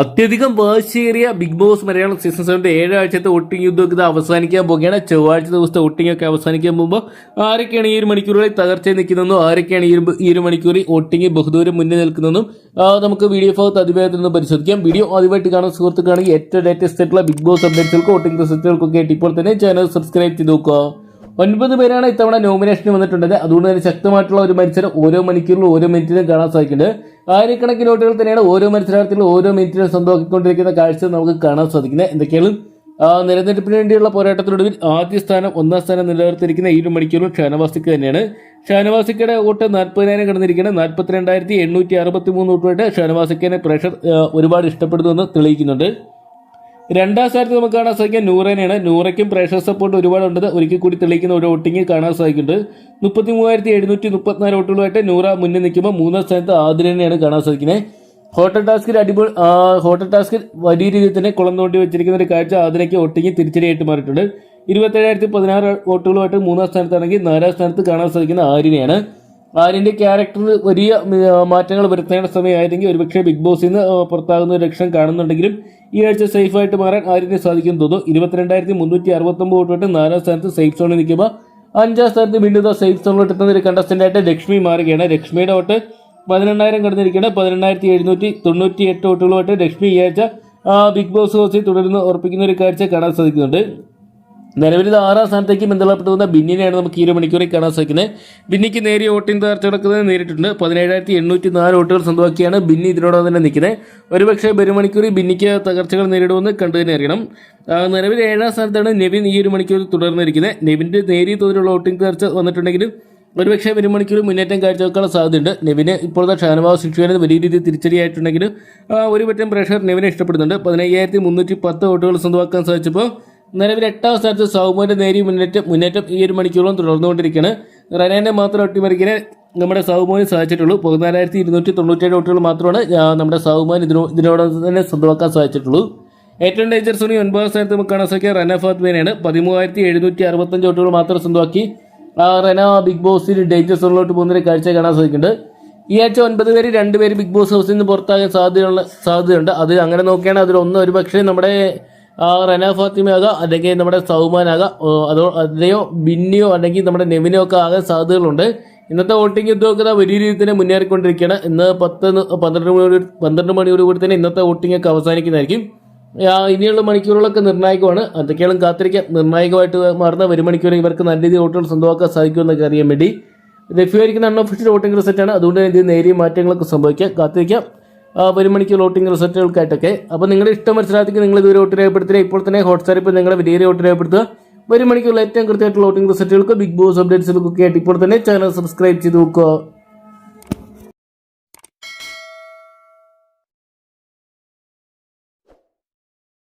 അത്യധികം വാശിയേറിയ big boss Malayalam season സെവന്റെ ഏഴാഴ്ചത്തെ വോട്ടിംഗ് യുദ്ധമൊക്കെ ഇത് അവസാനിക്കാൻ പോകുകയാണ് ചൊവ്വാഴ്ച ദിവസത്തെ വോട്ടിംഗ് ഒക്കെ അവസാനിക്കാൻ പോകുമ്പോൾ ആരൊക്കെയാണ് ഈ ഒരു മണിക്കൂറുകളിൽ തകർച്ചയിൽ നിൽക്കുന്നതെന്നും ആരൊക്കെയാണ് ഈ ഒരു മണിക്കൂറിൽ വോട്ടിംഗ് ബഹുദൂരം മുന്നിൽ നിൽക്കുന്നതെന്നും നമുക്ക് വീഡിയോ ഭാഗത്ത് അതിവേഗത്തിൽ നിന്ന് പരിശോധിക്കാം. വീഡിയോ ആദ്യമായിട്ട് കാണുന്ന സുഹൃത്തുക്കാണെങ്കിൽ ഏറ്റവും ലേറ്റസ്റ്റ് ആയിട്ടുള്ള ബിഗ് ബോസ് അപ്ഡേറ്റ്സുകൾക്ക് വോട്ടിംഗ് റിസൾട്ടുകൾക്കൊക്കെ ആയിട്ട് ഇപ്പോൾ തന്നെ ചാനൽ സബ്സ്ക്രൈബ് ചെയ്ത് നോക്കുക. ഒൻപത് പേരാണ് ഇത്തവണ നോമിനേഷന് വന്നിട്ടുള്ളത്. അതുകൊണ്ട് തന്നെ ശക്തമായിട്ടുള്ള ഒരു മത്സരം ഓരോ മണിക്കൂറിലും ഓരോ മിനിറ്റിലും കാണാൻ സാധിക്കുന്നുണ്ട്. ആയിരക്കണക്കിന് വോട്ടുകൾ തന്നെയാണ് ഓരോ മത്സരാർത്ഥികളും ഓരോ മിനിറ്റിലും സ്വന്തമാക്കിക്കൊണ്ടിരിക്കുന്ന കാഴ്ച നമുക്ക് കാണാൻ സാധിക്കുന്നത്. എന്തൊക്കെയാണ്? നിലനിൽപ്പിന് വേണ്ടിയുള്ള പോരാട്ടത്തിനൊടുവിൽ ആദ്യ സ്ഥാനം ഒന്നാം സ്ഥാനം നിലനിർത്തിയിരിക്കുന്ന ഈ ഒരു മണിക്കൂറിൽ ഷാനവാസിക്ക് തന്നെയാണ്. ഷാനവാസിക്കയുടെ വോട്ട് നാൽപ്പതിനായിരം കടന്നിരിക്കുന്നത് നാൽപ്പത്തിരണ്ടായിരത്തി എണ്ണൂറ്റി അറുപത്തി മൂന്ന് വോട്ടുമായിട്ട് ഷാനവാസിക്കനെ പ്രഷർ ഒരുപാട് ഇഷ്ടപ്പെടുന്നുവെന്ന് തെളിയിക്കുന്നുണ്ട്. രണ്ടാം സ്ഥാനത്ത് നമുക്ക് കാണാൻ സാധിക്കുക നൂറേനെയാണ്. നൂറയ്ക്കും പ്രേക്ഷക സപ്പോർട്ട് ഒരുപാടുണ്ട്. ഒരിക്കൽ കൂടി തെളിയിക്കുന്ന ഒരു വോട്ടിംഗ് കാണാൻ സാധിക്കുന്നുണ്ട്. മുപ്പത്തി മൂവായിരത്തി എഴുന്നൂറ്റി മുപ്പത്തിനാല് വോട്ടുകളുമായിട്ട് നൂറ മുന്നിൽ നിൽക്കുമ്പോൾ മൂന്നാം സ്ഥാനത്ത് ആതിരനെയാണ് കാണാൻ സാധിക്കുന്നത്. ഹോട്ടൽ ടാസ്കിൽ അടിപൊളി ഹോട്ടൽ ടാസ്കിൽ വലിയ രീതിയിൽ തന്നെ കുളം തോണ്ടി വെച്ചിരിക്കുന്ന ഒരു കാഴ്ച ആതിരയ്ക്ക് ഒട്ടിങ്ങി തിരിച്ചടിയായിട്ട് മാറിയിട്ടുണ്ട്. ഇരുപത്തേഴായിരത്തി പതിനാറ് വോട്ടുകളുമായിട്ട് മൂന്നാം സ്ഥാനത്താണെങ്കിൽ നാലാം സ്ഥാനത്ത് കാണാൻ സാധിക്കുന്ന ആര്യനെയാണ് ആര്യന്റെ ക്യാരക്ടറിൽ വലിയ മാറ്റങ്ങൾ വരുത്തേണ്ട സമയമായിരുന്നെങ്കിൽ ഒരുപക്ഷെ ബിഗ് ബോസിൽ നിന്ന് പുറത്താകുന്ന ഒരു ലക്ഷം കാണുന്നുണ്ടെങ്കിലും ഈ ആഴ്ച സേഫ് ആയിട്ട് മാറാൻ ആര്യന് സാധിക്കും തോന്നുന്നു. ഇരുപത്തിരണ്ടായിരത്തി മുന്നൂറ്റി അറുപത്തൊമ്പത് വോട്ട് നാലാം സ്ഥാനത്ത് സേഫ് സോണിൽ നിൽക്കുമ്പോൾ അഞ്ചാം സ്ഥാനത്ത് വീണ്ടും സേഫ് സോണിലോട്ട് എത്തുന്ന ഒരു കണ്ടസ്റ്റന്റായിട്ട് ലക്ഷ്മി മാറുകയാണ്. ലക്ഷ്മിയുടെ വോട്ട് പതിനെണ്ണായിരം കടന്നിരിക്കുകയാണ്. പതിനെണ്ണായിരത്തി എഴുന്നൂറ്റി തൊണ്ണൂറ്റി എട്ട് വോട്ടുകളുമായിട്ട് ലക്ഷ്മി ഈ ആഴ്ച ബിഗ് ബോസ് ഹൗസിൽ തുടരുന്ന ഉറപ്പിക്കുന്ന ഒരു കാഴ്ച കാണാൻ സാധിക്കുന്നുണ്ട്. നിലവിൽ ഇത് ആറാം സ്ഥാനത്തേക്ക് ബന്ധപ്പെട്ടു വന്ന ബിന്നിനെയാണ് നമുക്ക് ഈ ഒരു മണിക്കൂറിൽ കാണാൻ സാധിക്കുന്നത്. ബിന്നിക്ക് നേരിയ വോട്ടിംഗ് തകർച്ച നടക്കുന്നത് നേരിട്ടുണ്ട് പതിനേഴായിരത്തി എണ്ണൂറ്റി നാല് വോട്ടുകൾ സ്വന്തമാക്കിയാണ് ബിന്നി ഇതിനോടൊപ്പം തന്നെ നിൽക്കുന്നത്. ഒരുപക്ഷെ ഒരു മണിക്കൂറിൽ ബിന്നിക്ക് തകർച്ചകൾ നേരിടുമെന്ന് കണ്ടു തന്നെ അറിയണം. നിലവിൽ ഏഴാം സ്ഥാനത്താണ് നെവിൻ ഈ ഒരു മണിക്കൂറിൽ തുടർന്നിരിക്കുന്നത്. നെവിന്റെ നേരിയ തോതിലുള്ള വോട്ടിംഗ് തകർച്ച വന്നിട്ടുണ്ടെങ്കിലും ഒരുപക്ഷെ ഒരു മണിക്കൂർ മുന്നേറ്റം കാഴ്ചവെക്കാനുള്ള സാധ്യതയുണ്ട്. നെവിന് ഇപ്പോഴത്തെ ഷാനവാസ് ശിക്ഷുവിനെ വലിയ രീതിയിൽ തിരിച്ചടിയായിട്ടുണ്ടെങ്കിലും ഒരു പറ്റം പ്രഷർ നെവിനെ ഇഷ്ടപ്പെടുന്നുണ്ട്. പതിനയ്യായിരത്തി മുന്നൂറ്റി പത്ത് വോട്ടുകൾ സ്വന്തമാക്കാൻ സാധിച്ചപ്പോൾ നിലവിൽ എട്ടാം സ്ഥാനത്ത് സൗമോന്റെ നേരിയ മുന്നേറ്റം മുന്നേറ്റം ഈ ഒരു മണിക്കൂറോളം തുടർന്നുകൊണ്ടിരിക്കുകയാണ്. റനാനെ മാത്രം ഒട്ടിമറിക്കാൻ നമ്മുടെ സൗമോന് സാധിച്ചിട്ടുള്ളൂ. പതിനാലായിരത്തി ഇരുന്നൂറ്റി തൊണ്ണൂറ്റേഴ് വോട്ടുകൾ മാത്രമാണ് നമ്മുടെ സൗമാൻ ഇതിനോ ഇതിനോടൊപ്പം തന്നെ സ്വന്തമാക്കാൻ സാധിച്ചിട്ടുള്ളൂ. ഏറ്റവും ഡേഞ്ചർ സോണി ഒൻപതാം സ്ഥാനത്ത് നമുക്ക് കാണാൻ സാധിക്കുക റന ഫാത്മേനയാണ് പതിമൂവായിരത്തി എഴുന്നൂറ്റി അറുപത്തഞ്ച് വോട്ടുകൾ മാത്രം സ്വന്തമാക്കി. ആ, റന ബിഗ് ബോസിൽ ഡേഞ്ചർ സോണിലോട്ട് പോകുന്നൊരു കാഴ്ച കാണാൻ സാധിക്കുന്നുണ്ട്. ഈ ആഴ്ച ഒൻപത് പേര് രണ്ട് പേര് ബിഗ് ബോസ് ഹൗസിൽ നിന്ന് പുറത്താകാൻ സാധ്യതയുള്ള സാധ്യതയുണ്ട്. അത് അങ്ങനെ നോക്കിയാണ് അതിൽ ഒന്ന് ഒരു പക്ഷേ നമ്മുടെ റന ഫാത്തിമയാകാം അല്ലെങ്കിൽ നമ്മുടെ സൗമാനാകാം അതോ അതിനെയോ ബിന്നിയോ അല്ലെങ്കിൽ നമ്മുടെ നെവിനോ ഒക്കെ ആകാൻ സാധ്യതകളുണ്ട്. ഇന്നത്തെ വോട്ടിംഗ് യുദ്ധമൊക്കെ വലിയ രീതിയിൽ തന്നെ മുന്നേറിക്കൊണ്ടിരിക്കുകയാണ്. ഇന്ന് പത്ത് പന്ത്രണ്ട് മണി പന്ത്രണ്ട് മണിയോടുകൂടി തന്നെ ഇന്നത്തെ വോട്ടിംഗ് ഒക്കെ അവസാനിക്കുന്നതായിരിക്കും. ഇനിയുള്ള മണിക്കൂറുകളൊക്കെ നിർണായകമാണ്. അതൊക്കെയാണ് കാത്തിരിക്കാൻ നിർണായകമായിട്ട് മാറുന്ന ഒരു മണിക്കൂർ ഇവർക്ക് നല്ല രീതിയിൽ വോട്ടുകൾ സ്വന്തമാക്കാൻ സാധിക്കുമെന്നൊക്കെ അറിയാൻ വേണ്ടി. ലഭ്യമായിരിക്കുന്ന അൺഒഫീഷ്യൽ വോട്ടിംഗ് റിസൾട്ടാണ്. അതുകൊണ്ട് തന്നെ ഇതിൽ നേരിയ മാറ്റങ്ങളൊക്കെ സംഭവിക്കാം. കാത്തിരിക്കാം. ഒരു വോട്ടിംഗ് റിസൾട്ടുകൾക്കായിട്ടൊക്കെ. അപ്പോൾ നിങ്ങളുടെ ഇഷ്ടം മനസ്സിലാക്കി നിങ്ങൾ ഇതുവരെ വോട്ട് രേഖപ്പെടുത്തുക ഇപ്പോൾ തന്നെ ഹോട്ട്സ്റ്റാർ ഇപ്പോൾ നിങ്ങളുടെ വലിയ വോട്ട് രേഖപ്പെടുത്തുക. ഒരു മണിക്കുള്ള ഏറ്റവും കൃത്യമായിട്ടുള്ള വോട്ടിംഗ് റിസൾട്ടുകൾക്ക് ബിഗ് ബോസ് അപ്ഡേറ്റ്സുകൾക്കൊക്കെ ആയിട്ട് ഇപ്പോൾ തന്നെ ചാനൽ സബ്സ്ക്രൈബ് ചെയ്ത് നോക്കുക.